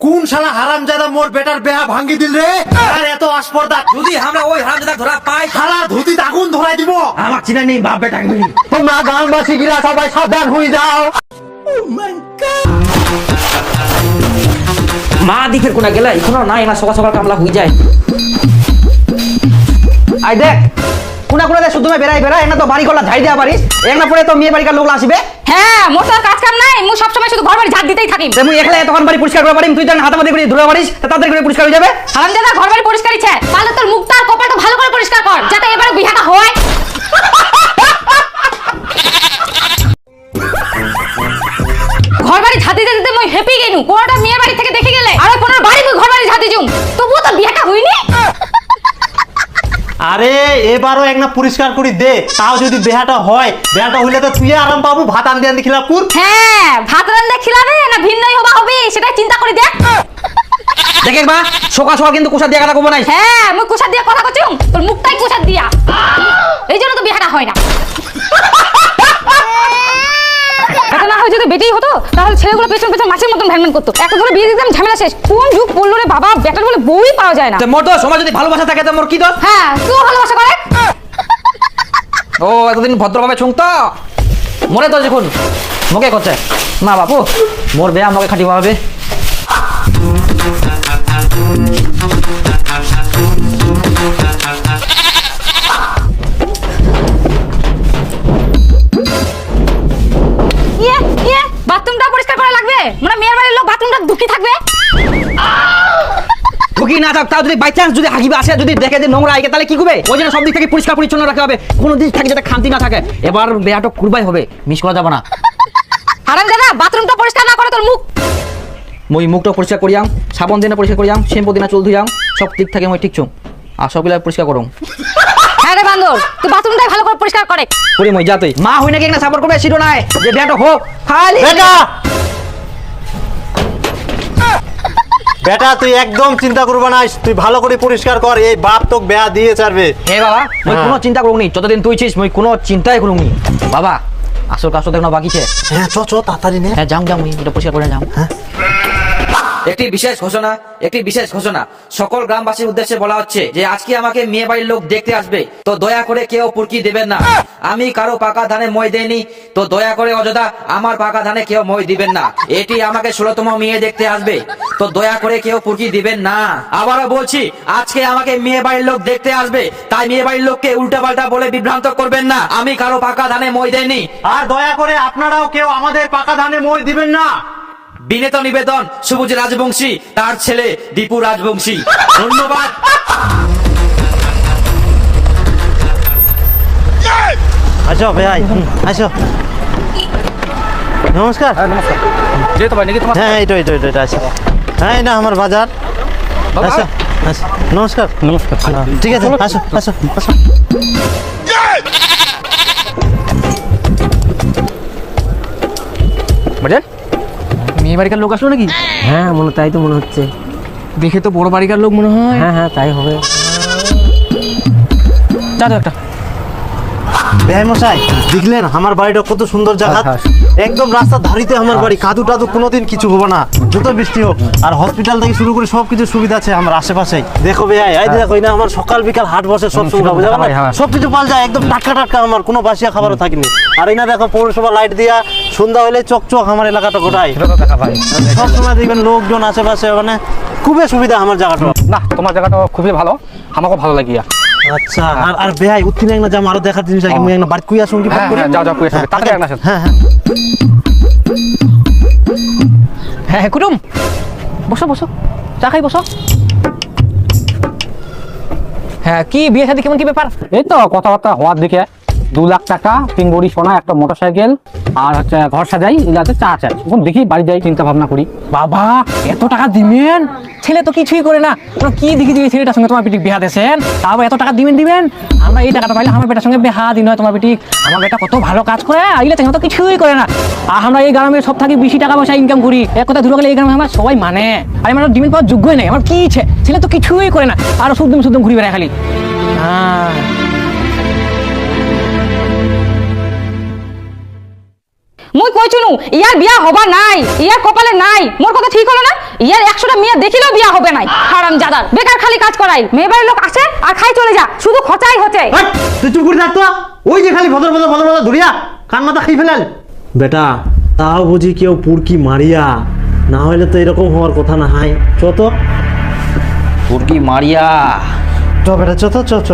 কোন শালা হারামজাদা মোর বেটার বেহা ভাঙ্গি দিল রে? আর এত আসপর্দা যদি আমরা ওই হারামজাদা ধরা পাই শালা ধুতি আগুন ধরাই দিব। আমার চিনা নেই বাপ বেটা তোমরা গ্রামবাসী গিরা সবাই সাবধান হয়ে যাও। মা দিকের কোনা গেলে এখনও নাই না সকাল সকাল কামলা হয়ে যায়। আই দেখ কোনা কোনা শুধু বেড়াই বেড়াই এনা তো বাড়ি গলা ঝাই দেয়া পারিস এনা পরে তো মেয়ে বাড়িকার লোক আসবে। হ্যাঁ মোর তো কাজ কাম নাই মু সবসময় শুধু ঘর বাড়ি ঝাড় দিতেই থাকি তে মুই একলা তখন বাড়ি পরিষ্কার করে পারিম তুই তখন হাতামাতি করে ধরে পারিস তা তাদের করে পরিষ্কার হয়ে যাবে। হারাম দাদা ঘর বাড়ি পরিষ্কার ইচ্ছে। পারলে তোর মুখটা আর কপালটা ভালো করে পরিষ্কার কর যাতে এবারে বিহাটা হয়। ঘর বাড়ি ঝাঁটি দিতে দিতে মই হেপি গেনু কোনটা মেয়ে বাড়ি থেকে দেখে গেলে আর কোন বাড়ি মুই ঘর বাড়ি ঝাঁটি জুম তবুও তোর বিহাটা হইনি আরে এবারও একটা পরিষ্কার করি দে। তাও যদি বেহাটা হয় বেহাটা হইলে তো তুই আরাম পাবো ভাত আনতে আনতে খিলা কুর। হ্যাঁ ভাত রান্না খিলাবে না ভিন্নই হবা হবে সেটা চিন্তা করে দেখ। দেখ একবার শোকা শোকা কিন্তু কোষা দিয়া কথা কব নাই। হ্যাঁ মুই কুসার দিয়া কথা কচুম তোর মুখটাই কুসার দিয়া। এই জন্য তো বিহাটা হয় না এটা না হয় যদি বেটেই হতো? তাহলে ছেলেগুলো পেছন পেছন মাছের মতন ভ্যানম্যান করতো। একটা ধরে বিয়ে দিতাম ঝামেলা শেষ। কোন যুগ পড়ল রে বাবা? বেটার বলে বউই পাওয়া যায় না। তে মোর দোষ সময় যদি ভালোবাসা থাকে তো মোর কি দোষ? হ্যাঁ তুই ভালোবাসা করে? ও এতদিন ভদ্রভাবে শুন তো মনে তো দেখুন মোকে করছে। না বাপু মোর বেয়া আমাকে খাটি হবে না থাক তাও যদি বাই চান্স যদি হাগিবে আসে যদি দেখে যে নোংরা আইকে তাহলে কি করবে? ওই জন্য সব দিক থেকে পরিষ্কার পরিচ্ছন্ন রাখতে হবে। কোনো দিক থেকে যাতে খান্তি না থাকে। এবার বেয়াটা কুরবাই হবে। মিস করা যাবে না। হারাম দাদা বাথরুমটা পরিষ্কার না করে তোর মুখ। মই মুখটা পরিষ্কার করিয়াম সাবন দিনে পরিষ্কার করিয়াম শ্যাম্পু দিনে চুল ধুইয়াম সব দিক থেকে মই ঠিক ছুম আর সবগুলা পরিষ্কার করুম। হ্যাঁ রে বান্দর তুই বাথরুমটাই ভালো করে পরিষ্কার করে। করি মই যা তুই। মা হই নাকি একটা সাপোর্ট করবে? সেটা নাই যে বেয়াটা হোক খালি। বেটা তুই একদম চিন্তা করবা না তুই ভালো করে পরিষ্কার কর এই বাপ তোকে বেয়া দিয়ে ছাড়বে। হে বাবা মই হ্যাঁ। কোনো চিন্তা করুক নি যতদিন তুই ছিস মই কোনো চিন্তাই করুক নি। বাবা আসল কাজ তো দেখো বাকি ছে হ্যাঁ চ চ তাড়াতাড়ি নে। হ্যাঁ যাও যাও মই এটা পরিষ্কার করে যাম একটি বিশেষ ঘোষণা, একটি বিশেষ ঘোষণা। সকল গ্রামবাসীর উদ্দেশ্যে বলা হচ্ছে যে, আজকে আমাকে মেয়ে বাড়ির লোক দেখতে আসবে। তো দয়া করে কেউ পুরকি দেবেন না। আমি কারও পাকা ধানে মই দেইনি। তো দয়া করে অযথা আমার পাকা ধানে কেউ মই দিবেন না। এটি আমাকে ষোলতম মেয়ে দেখতে আসবে। তো দয়া করে কেউ পুরকি দিবেন না। আবারও বলছি, আজকে আমাকে মেয়ে বাড়ির লোক দেখতে আসবে। তাই মেয়ে বাড়ির লোককে উল্টা পাল্টা বলে বিভ্রান্ত করবেন না। আমি কারও পাকা ধানে মই দেয়নি আর দয়া করে আপনারাও কেউ আমাদের পাকা ধানে মই দিবেন না। বিনেত নিবেদন সবুজ রাজবংশী তার ছেলে দীপু রাজবংশী। ধন্যবাদ। আসো ভাই আসো। নমস্কার। যেতে পারি নাকি তোমার হ্যাঁ এইটো এইটো আছে হ্যাঁ আমার বাজার। নমস্কার। নমস্কার। ঠিক আছে আসো আসো আসো। বুঝলেন মেয়ে বাড়িকার লোক আসলো নাকি? হ্যাঁ মনে তাই তো মনে হচ্ছে। দেখে তো বড় বাড়িকার লোক মনে হয়। হ্যাঁ হ্যাঁ তাই হবে। যা একটা। মশাই দেখলেন আমার বাড়িটা কত সুন্দর জায়গা? হ্যাঁ, একদম রাস্তার ধারিতে আমার বাড়ি। কাদু টাদু কোনোদিন কিছু হবে না। যত বৃষ্টি হোক। আর হসপিটাল থেকে শুরু করে সব কিছু সুবিধা আছে আমার আশেপাশে দেখো ভাই এই দেখো না আমার সকাল বিকাল হাট বসে সব সুবিধা বুঝা হ্যাঁ, হ্যাঁ। সব কিছু পাল যায় একদম টাটকা টাটকা আমার কোনো বাসিয়া খাবারও থাকেনি। আর এই না দেখো পৌরসভা লাইট দিয়া সন্ধ্যা হলে চকচক আমার এলাকাটা গোটাই। সেটা তো দেখা ভাই সব সময় দেখবেন লোকজন আশেপাশে মানে খুবই সুবিধা আমার জায়গাটা। না তোমার জায়গাটা খুবই ভালো আমাকেও ভালো লাগিয়া। আচ্ছা আর আর বেহাই উঠতে না যাম আরও দেখার জিনিস আছে মুই একটা বাড়ি কুইয়া শুনকি হ্যাঁ, হ্যাঁ, যাও, যাও, কুইয়া শুনকি। তাড়াতাড়ি আনা হ্যাঁ হ্যাঁ হ্যাঁ। হ্যাঁ কুটুম বসো বসো চা খাই বসো। হ্যাঁ কি বিয়ে শাদী কেমন কি ব্যাপার? এই তো কথাবার্তা হওয়ার দিকে। দু লাখ টাকা, তিন বড়ি সোনা, একটা মোটর সাইকেল আর হচ্ছে ঘর সাজাই এগুলাতে চা চাই। এখন দেখি বাড়ি যাই, চিন্তা ভাবনা করি। বাবা, এত টাকা দিবেন? ছেলে তো কিছুই করে না। কি দেখি এই ছেলেটার সঙ্গে তোমার পিটিক বিহা দেন তাও এত টাকা দিবেন দিবেন? আমরা এই টাকাটা পাইলে আমার বেটার সঙ্গে বিহা দিন হয় তোমার পিটিক আমার বেটা কত ভালো কাজ করে আর এগুলো তো কিছুই করে না। আর আমরা এই গ্রামে সব থাকি বেশি টাকা পয়সা ইনকাম করি। এক কথা ধরে গেলে এই গ্রামে আমরা সবাই মানে। আর আমার ডিমেন্ট পাওয়ার যোগ্যই নেই। আমার কি ছেলে তো কিছুই করে না। আর শুদ্ধম শুদ্ধম ঘুরি বেড়ায় খালি। হ্যাঁ মুই কইছুনু ইয়ার বিয়া হবা নাই ইয়ার কপালে নাই। মোর কথা ঠিক হলো না? ইয়ার একশোটা মেয়ে দেখিলেও বিয়া হবে নাই। হারাম জাদার বেকার খালি কাজ করাই। মেয়ে বাড়ির লোক আসে আর খাই চলে যা শুধু খচাই হচ্ছে। হাট, তুই চুপ করে থাক তো। ওই যে খালি ভদর ভদর ভদর ভদর ধরিয়া কান মাথা খাই ফেলাল। বেটা তাও বুঝি কেউ পুরকি মারিয়া। না হলে তো এরকম হওয়ার কথা না হাই। চ তো। পুরকি মারিয়া। চ বেটা চ তো চ চ।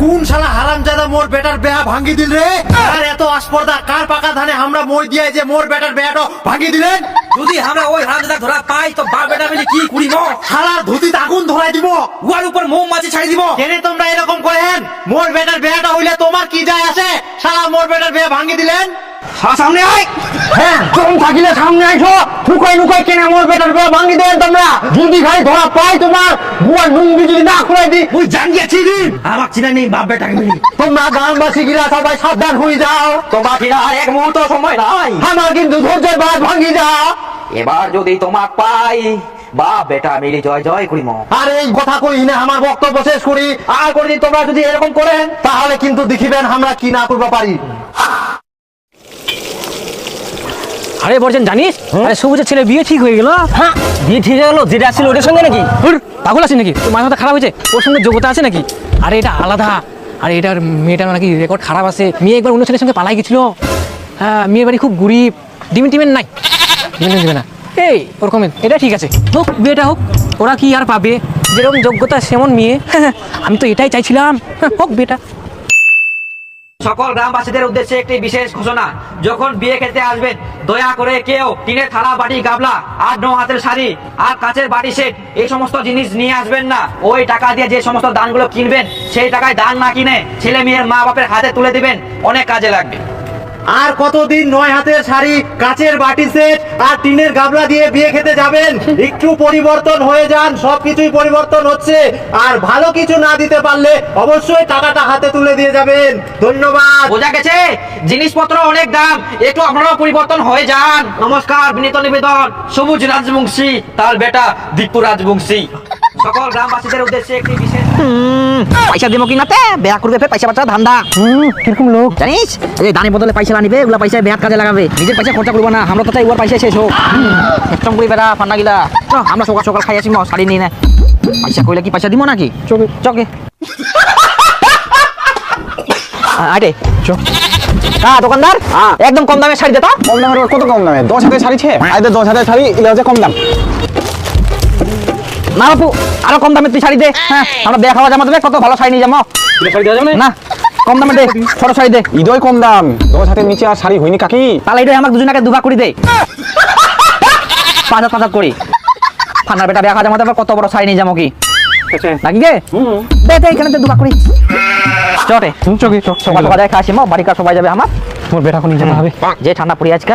কোন শালা হারামজাদা মোর বেটার বেয়া ভাঙ্গি দিল রে? আর এত আসপর্দা কার পাকা ধানে আমরা মই দিয়ে যে মোর বেটার বেয়াটা ভাঙ্গি দিলেন? যদি আমরা ওই হারামজাদা ধরা পাই তো বাপ বেটা মিলে কি করিব? শালার ধুতি আগুন ধরাই দিব। উহার উপর মোম মাছি ছাড়ি দিব। কেনে তোমরা এরকম করেন? মোর বেটার বেয়াটা হইলে তোমার কি যায় আসে? শালা মোর বেটার বেয়া ভাঙ্গি দিলেন? সামনে আয়। হ্যাঁ। থাকিলে সামনে নুকাই নুকাই কেনে মোর বেটার ভাঙ্গি দেন তোমরা। যদি খাই ধরা পাই তোমার বুয়া না খুলাই দি। তুই আমার চিনা নেই বাপ মিলি। তোমরা গ্রামবাসী গিরা সবাই সাবধান হয়ে যাও। তোমার কিনা আর এক মুহূর্ত সময় নাই। আমার কিন্তু ধৈর্যের বাদ যাও। এবার যদি তোমাক পাই বা বেটা মিলি জয় জয় করিম। আর এই কথা কই না আমার বক্তব্য শেষ করি। আর কোনদিন তোমরা যদি এরকম করেন তাহলে কিন্তু দেখিবেন আমরা কি না করতে পারি। আরে বলছেন জানিস? আরে সবুজের ছেলে বিয়ে ঠিক হয়ে গেল। হ্যাঁ। বিয়ে ঠিক হয়ে গেল যেটা ছিল ওটার সঙ্গে নাকি? পাগল আছে নাকি? তোর মাথা মাথা খারাপ হয়েছে? ওর সঙ্গে যোগ্যতা আছে নাকি? আরে এটা আলাদা। আর এটার মেয়েটার নাকি রেকর্ড খারাপ আছে। মেয়ে একবার অন্য ছেলের সঙ্গে পালাই গেছিল। হ্যাঁ মেয়ের বাড়ি খুব গরিব। ডিমেন টিমেন নাই। দিবে না। এই ওরকম এটা ঠিক আছে। হোক বিয়েটা হোক। ওরা কি আর পাবে? যেরকম যোগ্যতা সেমন মেয়ে। আমি তো এটাই চাইছিলাম। হ্যাঁ, হোক বিয়েটা। সকল গ্রামবাসীদের উদ্দেশ্যে একটি বিশেষ ঘোষণা। যখন বিয়ে খেতে আসবেন, দয়া করে কেউ টিনের থালা, বাটি, গাবলা আর নো হাতের শাড়ি আর কাঁচের বাটি, সেট এই সমস্ত জিনিস নিয়ে আসবেন না। ওই টাকা দিয়ে যে সমস্ত দানগুলো কিনবেন, সেই টাকায় দান না কিনে ছেলে মেয়ের মা বাপের হাতে তুলে দিবেন। অনেক কাজে লাগবে। আর কতদিন নয় হাতের শাড়ি, কাচের বাটি সেট আর টিনের গাবলা দিয়ে বিয়ে খেতে যাবেন? একটু পরিবর্তন হয়ে যান, সবকিছুই পরিবর্তন হচ্ছে। আর ভালো কিছু না দিতে পারলে অবশ্যই টাকাটা হাতে তুলে দিয়ে যাবেন। ধন্যবাদ। বোঝা গেছে? জিনিসপত্র অনেক দাম। একটু আপনারাও পরিবর্তন হয়ে যান। নমস্কার, বিনীত নিবেদন। সবুজ রাজবংশী, তার বেটা দীপু রাজবংশী। সকল গ্রামবাসীদের উদ্দেশ্যে একটি বিশেষ পয়সা দিব কি নাতে বেয়া করবে ফের পয়সা বাচ্চা ধান্দা। কীরকম লোক? জানিস? এই দানের বদলে পয়সা আনিবে ওগুলা পয়সা বেয়ার কাজে লাগাবে। নিজের পয়সা খরচা করব না আমরা তো ওর পয়সা শেষ হোক। একদম করি বেড়া পান্না গিলা। আমরা সকাল সকাল খাই আসি শাড়ি নিয়ে না। পয়সা কইলে কি পয়সা দিব নাকি? চকে চকে আরে কা দোকানদার? একদম কম দামে শাড়ি দে তো। কম দামের কত কম দামে? দশ হাজার শাড়ি ছে? আইতে দশ হাজার শাড়ি এগুলো হচ্ছে কম দাম। না বাপু আরও কম দামে তুই শাড়ি দে হ্যাঁ আমরা বেয়া খাওয়া জামা দেবে কত ভালো শাড়ি নিয়ে যাব। শাড়ি দেওয়া যাবে? না না কম দামে দে ছোট শাড়ি দে। ঈদই কম দাম। দশ নিচে আর শাড়ি হয়নি কাকি। তাহলে এটাই আমাকে দুজনকে দুভাগ করে দে। পাঁচ হাজার পাঁচ করি। ফান্নার বেটা দেখা যাবে আবার কত বড় শাড়ি নিয়ে যাব কি? নাকি গে? দে দে এখানে দে দুভাগ করি। চটে। চোখে চোখ সকাল সকাল খাই আসি মা বাড়ি কার সবাই যাবে আমার। তোমার বেটা কোন যাবে। হবে যে ঠান্ডা পড়ি আজকে।